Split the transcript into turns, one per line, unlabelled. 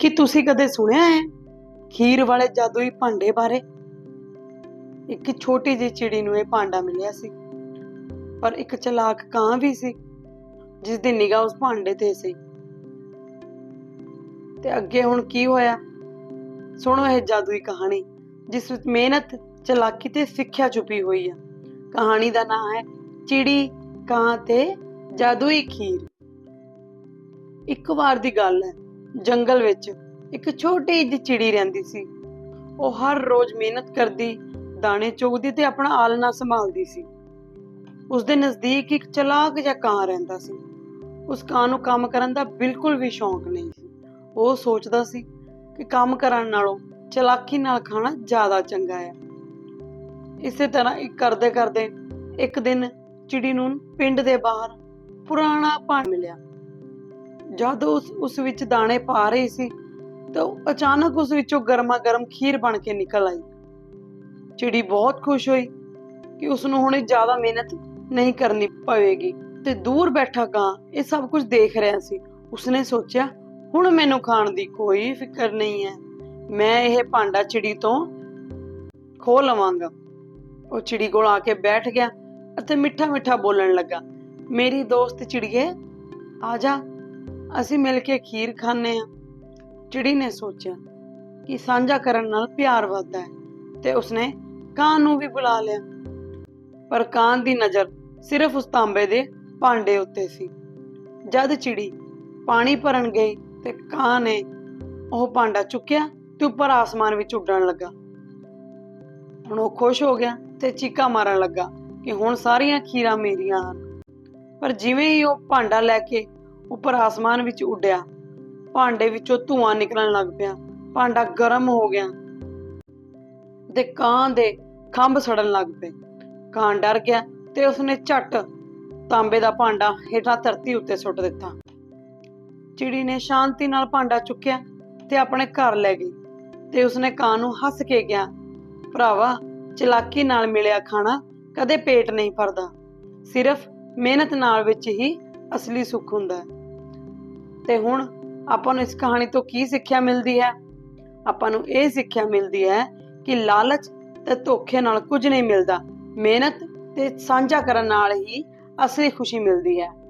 ਕੀ ਤੁਸੀਂ ਕਦੇ ਸੁਣਿਆ ਹੈ ਖੀਰ ਵਾਲੇ ਜਾਦੂਈ ਭਾਂਡੇ ਬਾਰੇ? ਇੱਕ ਛੋਟੀ ਜਿਹੀ ਚਿੜੀ ਨੂੰ ਇਹ ਭਾਂਡਾ ਮਿਲਿਆ ਸੀ, ਪਰ ਇੱਕ ਚਲਾਕ ਕਾਂ ਵੀ ਸੀ, ਜਿਸ ਦੀ ਨਿਗਾਹ ਉਸ ਭਾਂਡੇ ਤੇ ਸੀ। ਤੇ ਅੱਗੇ ਹੁਣ ਕੀ ਹੋਇਆ? ਸੁਣੋ ਇਹ ਜਾਦੂਈ ਕਹਾਣੀ, ਜਿਸ ਵਿੱਚ ਮਿਹਨਤ, ਚਲਾਕੀ ਤੇ ਸਿੱਖਿਆ ਛੁਪੀ ਹੋਈ ਹੈ ਕਹਾਣੀ ਦਾ ਨਾਮ ਹੈ ਚਿੜੀ ਕਾਂ ਤੇ ਜਾਦੂਈ ਖੀਰ। ਇੱਕ ਵਾਰ ਦੀ ਗੱਲ ਹੈ। ਜੰਗਲ ਵਿੱਚ ਇੱਕ ਛੋਟੀ ਜਿਹੀ ਚਿੜੀ ਰਹਿੰਦੀ ਸੀ। ਉਹ ਹਰ ਰੋਜ਼ ਮਿਹਨਤ ਕਰਦੀ, ਦਾਣੇ ਚੁਗਦੀ ਤੇ ਆਪਣਾ ਆਲਣਾ ਸੰਭਾਲਦੀ ਸੀ। ਉਸ ਦੇ ਨਜ਼ਦੀਕ ਇੱਕ ਚਲਾਕ ਜਿਹਾ ਕਾਂ ਰਹਿੰਦਾ ਸੀ। ਉਸ ਕਾਂ ਨੂੰ ਕੰਮ ਕਰਨ ਦਾ ਬਿਲਕੁਲ ਵੀ ਸ਼ੌਂਕ ਨਹੀਂ ਸੀ। ਉਹ ਸੋਚਦਾ ਸੀ ਕਿ ਕੰਮ ਕਰਨ ਨਾਲੋਂ ਚਲਾਕੀ ਨਾਲ ਖਾਣਾ ਜ਼ਿਆਦਾ ਚੰਗਾ ਹੈ। ਇਸੇ ਤਰ੍ਹਾਂ ਇੱਕ ਕਰਦੇ ਕਰਦੇ ਇੱਕ ਦਿਨ ਚਿੜੀ ਨੂੰ ਪਿੰਡ ਦੇ ਬਾਹਰ ਪੁਰਾਣਾ ਭਾਂਡਾ ਮਿਲਿਆ। ਜਦ ਉਸ ਉਸ ਵਿੱਚ ਦਾਣੇ ਪਾ ਰਹੀ ਸੀ, ਤਾਂ ਅਚਾਨਕ ਉਸ ਵਿੱਚੋਂ ਗਰਮਾ ਗਰਮ ਖੀਰ ਬਣ ਕੇ ਨਿਕਲ ਆਈ। ਚਿੜੀ ਬਹੁਤ ਖੁਸ਼ ਹੋਈ ਕਿ ਉਸ ਨੂੰ ਹੁਣ ਜ਼ਿਆਦਾ ਮਿਹਨਤ ਨਹੀਂ ਕਰਨੀ ਪਵੇਗੀ। ਤੇ ਦੂਰ ਬੈਠਾ ਕਾਂ ਇਹ ਸਭ ਕੁਝ ਦੇਖ ਰਿਹਾ ਸੀ। ਉਸਨੇ ਸੋਚਿਆ, ਹੁਣ ਮੈਨੂੰ ਖਾਣ ਦੀ ਕੋਈ ਫਿਕਰ ਨਹੀਂ ਹੈ। ਮੈਂ ਇਹ ਭਾਂਡਾ ਚਿੜੀ ਤੋਂ ਖੋ ਲਵਾਂਗਾ। ਉਹ ਚਿੜੀ ਕੋਲ ਆ ਕੇ ਬੈਠ ਗਿਆ ਅਤੇ ਮਿੱਠਾ ਮਿੱਠਾ ਬੋਲਣ ਲੱਗਾ, ਮੇਰੀ ਦੋਸਤ ਚਿੜੀਏ, ਆ ਜਾ ਅਸੀਂ ਮਿਲ ਕੇ ਖੀਰ ਖਾਂਦੇ ਹਾਂ। ਚਿੜੀ ਨੇ ਸੋਚਿਆ ਕਿ ਸਾਂਝਾ ਕਰਨ ਨਾਲ ਪਿਆਰ ਵੱਧਦਾ ਹੈ ਤੇ ਉਸਨੇ ਕਾਂ ਨੂੰ ਵੀ ਬੁਲਾ ਲਿਆ। ਪਰ ਕਾਂ ਦੀ ਨਜ਼ਰ ਸਿਰਫ ਉਸ ਤਾਂਬੇ ਦੇ ਭਾਂਡੇ ਉੱਤੇ ਸੀ। ਜਦ ਚਿੜੀ ਪਾਣੀ ਭਰਨ ਗਈ ਤੇ ਕਾਂ ਨੇ ਉਹ ਭਾਂਡਾ ਚੁੱਕਿਆ ਤੇ ਉੱਪਰ ਆਸਮਾਨ ਵਿੱਚ ਉੱਡਣ ਲੱਗਾ। ਹੁਣ ਉਹ ਖੁਸ਼ ਹੋ ਗਿਆ ਤੇ ਚੀਕਾ ਮਾਰਨ ਲੱਗਾ ਕਿ ਹੁਣ ਸਾਰੀਆਂ ਖੀਰਾਂ ਮੇਰੀਆਂ ਹਨ। ਪਰ ਜਿਵੇਂ ਹੀ ਉਹ ਭਾਂਡਾ ਲੈ ਕੇ ਉੱਪਰ ਆਸਮਾਨ ਵਿੱਚ ਉੱਡਿਆ। ਭਾਂਡੇ ਵਿੱਚੋਂ ਧੂਆਂ ਨਿਕਲਣ ਲੱਗ ਪਿਆ। ਭਾਂਡਾ ਗਰਮ ਹੋ ਗਿਆ। ਤੇ ਕਾਂ ਦੇ ਖੰਭ ਸੜਨ ਲੱਗ ਪਏ। ਕਾਂ ਡਰ ਗਿਆ ਤੇ ਉਸਨੇ ਝੱਟ ਤਾਂਬੇ ਦਾ ਭਾਂਡਾ ਹੇਠਾਂ ਧਰਤੀ ਉੱਤੇ ਸੁੱਟ ਦਿੱਤਾ। ਚਿੜੀ ਨੇ ਸ਼ਾਂਤੀ ਨਾਲ ਭਾਂਡਾ ਚੁੱਕਿਆ ਤੇ ਆਪਣੇ ਘਰ ਲੈ ਗਈ ਤੇ ਉਸਨੇ ਕਾਂ ਨੂੰ ਹੱਸ ਕੇ ਕਿਹਾ, ਭਰਾਵਾ, ਚਲਾਕੀ ਨਾਲ ਮਿਲਿਆ ਖਾਣਾ ਕਦੇ ਪੇਟ ਨਹੀਂ ਭਰਦਾ। ਸਿਰਫ ਮਿਹਨਤ ਨਾਲ ਵਿੱਚ ਹੀ ਅਸਲੀ ਸੁੱਖ ਹੁੰਦਾ ਹੈ। ਤੇ ਹੁਣ ਆਪਾਂ ਨੂੰ ਇਸ ਕਹਾਣੀ ਤੋਂ ਕੀ ਸਿੱਖਿਆ ਮਿਲਦੀ ਹੈ? ਆਪਾਂ ਨੂੰ ਇਹ ਸਿੱਖਿਆ ਮਿਲਦੀ ਹੈ ਕਿ ਲਾਲਚ ਤੇ ਧੋਖੇ ਨਾਲ ਕੁਝ ਨਹੀਂ ਮਿਲਦਾ। ਮਿਹਨਤ ਤੇ ਸਾਂਝਾ ਕਰਨ ਨਾਲ ਹੀ ਅਸਲੀ ਖੁਸ਼ੀ ਮਿਲਦੀ ਹੈ।